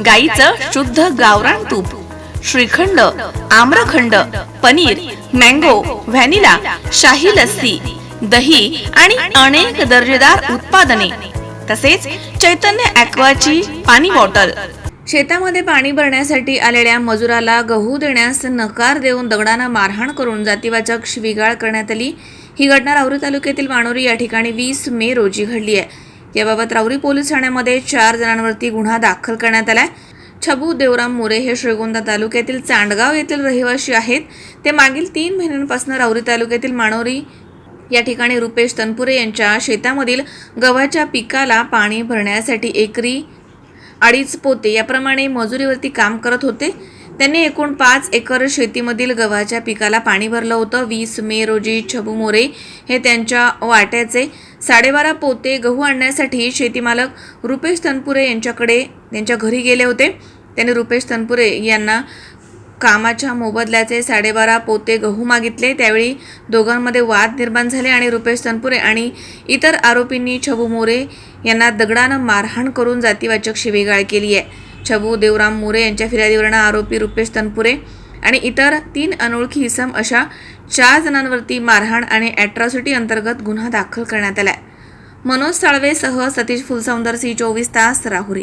गाईचं शुद्ध गावरान तूप श्रीखंड आम्रखंड पनीर मँगो व्हॅनिला शाही लस्सी दही आणि अनेक दर्जेदार उत्पादने. तसेच चैतन्य ॲक्वाची पाणी बॉटल. शेतामध्ये पाणी भरण्यासाठी आलेल्या मजुराला गहू देण्यास नकार देऊन दगडानं मारहाण करून जातीवाचक शिविगाळ करण्यात आली. ही घटना राहुरी तालुक्यातील वाणोरी या ठिकाणी वीस मे रोजी घडली आहे. याबाबत राऊरी पोलीस ठाण्यामध्ये चार जणांवरती गुन्हा दाखल करण्यात आलाय. छबू देवराम मोरे हे श्रीगोंदा तालुक्यातील चांडगाव येथील रहिवासी आहेत. ते मागील तीन महिन्यांपासून राऊरी तालुक्यातील माणोरी या ठिकाणी रुपेश तनपुरे यांच्या शेतामधील गव्हाच्या पिकाला पाणी भरण्यासाठी एकरी अडीच पोते याप्रमाणे मजुरीवरती काम करत होते. त्यांनी एकूण पाच एकर शेतीमधील गव्हाच्या पिकाला पाणी भरलं होतं. वीस मे रोजी छबू मोरे हे त्यांच्या वाट्याचे साडेबारा पोते गहू आणण्यासाठी शेतीमालक रुपेश तनपुरे यांच्याकडे त्यांच्या घरी गेले होते. त्यांनी रुपेश तनपुरे यांना कामाच्या मोबदल्याचे साडेबारा पोते गहू मागितले. त्यावेळी दोघांमध्ये वाद निर्माण झाले आणि रुपेश तनपुरे आणि इतर आरोपींनी छबू मोरे यांना दगडानं मारहाण करून जातीवाचक शिवेगाळ केली आहे. छबू देवराम मोरे यांच्या फिर्यादीवरनं आरोपी रुपेश तनपुरे आणि इतर तीन अनोळखी इसम अशा चार जणांवरती मारहाण आणि ॲट्रॉसिटी अंतर्गत गुन्हा दाखल करण्यात आला मनोज साळवेसह सतीश फुलसौंदर सी चोवीस तास राहुरी.